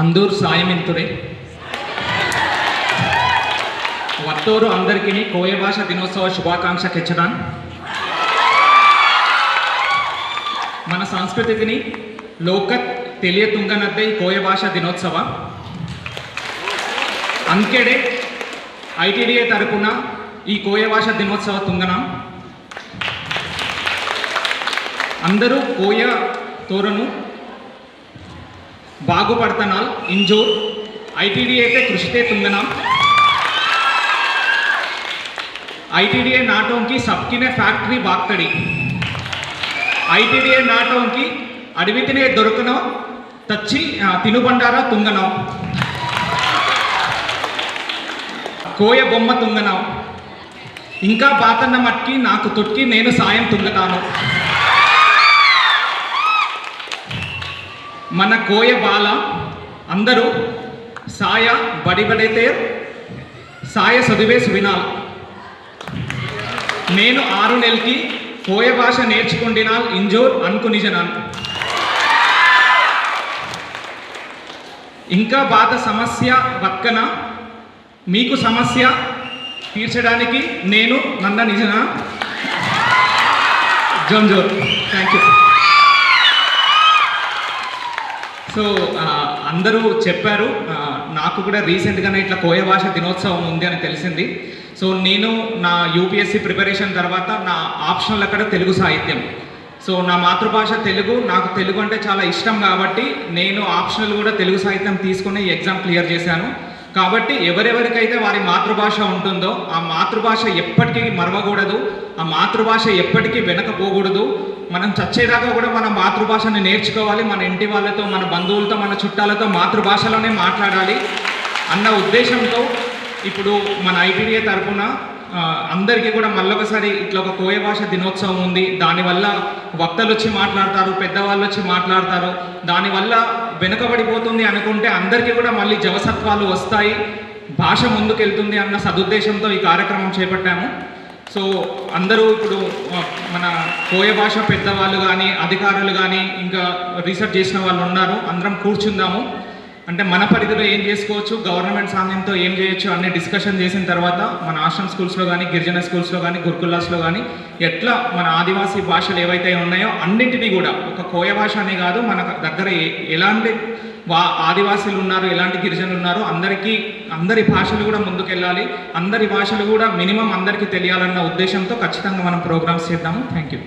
అందూరు సాయమింతురే వత్తూరు అందరికీ కోయ భాష దినోత్సవ శుభాకాంక్ష కెచ్చడాన్ మన సంస్కృతిని లోక తెలియతుంగనద్దే ఈ కోయ భాష దినోత్సవ. అంకెడే ఐటీడీఏ తరఫున ఈ కోయ భాష దినోత్సవ తుంగనా. అందరూ కోయ తోరను బాగుపడతనాల్ ఇంజూర్. ఐటీడీ అయితే కృషితే తుందనాం ఐటీడీఏ నాటోంకి సబ్కినే ఫ్యాక్టరీ బాక్తడి. ఐటీడీఏ నాటోంకి అడవితినే దొరకనో తచ్చి తినుబండారా తుంగనం. కోయ బొమ్మ తుంగనం. ఇంకా బాతన్న మట్టి నాకు తొట్కి నేను సాయం తుంగతాను. మన కోయ బాల అందరూ సాయ బడిబడితే సాయ చదివేసి వినాలి నేను ఆరు నెలకి కోయ భాష నేర్చుకుంటున్నా ఇంజోర్ అనుకునిజనాను ఇంకా బాధ సమస్య పక్కన మీకు సమస్య తీర్చడానికి నేను నన్న నిజనా? జోంజోర్ థ్యాంక్ యూ సో అందరూ చెప్పారు నాకు కూడా రీసెంట్గానే ఇట్లా కోయ భాష దినోత్సవం ఉంది అని తెలిసింది. సో నేను నా యూపీఎస్సీ ప్రిపరేషన్ తర్వాత నా ఆప్షనల్ అక్కడ తెలుగు సాహిత్యం. సో నా మాతృభాష తెలుగు నాకు తెలుగు అంటే చాలా ఇష్టం కాబట్టి నేను ఆప్షనల్ కూడా తెలుగు సాహిత్యం తీసుకుని ఎగ్జామ్ క్లియర్ చేశాను. కాబట్టి ఎవరెవరికైతే వారి మాతృభాష ఉంటుందో ఆ మాతృభాష ఎప్పటికీ మరవకూడదు ఆ మాతృభాష ఎప్పటికీ వెనకపోకూడదు మనం చచ్చేదాకా కూడా మన మాతృభాషని నేర్చుకోవాలి మన ఇంటి వాళ్ళతో మన బంధువులతో మన చుట్టాలతో మాతృభాషలోనే మాట్లాడాలి అన్న ఉద్దేశంతో ఇప్పుడు మన ఐటీడీఏ తరఫున అందరికీ కూడా మళ్ళొకసారి ఇట్లా ఒక కోయ భాష దినోత్సవం ఉంది. దానివల్ల వక్తలు వచ్చి మాట్లాడతారు పెద్దవాళ్ళు వచ్చి మాట్లాడతారు. దానివల్ల వెనుకబడిపోతుంది అనుకుంటే అందరికీ కూడా మళ్ళీ జవసత్వాలు వస్తాయి. భాష ముందుకెళ్తుంది అన్న సదుద్దేశంతో ఈ కార్యక్రమం చేపట్టాము. సో అందరూ ఇప్పుడు మన కోయ భాష పెద్దవాళ్ళు కానీ అధికారులు కానీ ఇంకా రీసెర్చ్ చేసిన వాళ్ళు ఉన్నారు. అందరం కూర్చుందాము. అంటే మన పరిధిలో ఏం చేసుకోవచ్చు గవర్నమెంట్ సాయంతో ఏం చేయొచ్చు అన్ని డిస్కషన్ చేసిన తర్వాత మన ఆశ్రమ్ స్కూల్స్లో కానీ గిరిజన స్కూల్స్లో కానీ గురుకుల్లాస్లో కానీ ఎట్లా మన ఆదివాసీ భాషలు ఏవైతే ఉన్నాయో అన్నింటినీ కూడా ఒక కోయ భాష అనే కాదు మన దగ్గర ఏ- ఎలాంటి వా ఆదివాసీలు ఉన్నారు ఎలాంటి గిరిజనులు ఉన్నారు అందరికీ అందరి భాషలు కూడా ముందుకెళ్ళాలి అందరి భాషలు కూడా మినిమం అందరికీ తెలియాలన్న ఉద్దేశంతో ఖచ్చితంగా మనం ప్రోగ్రామ్స్ చేద్దాము. Thank you.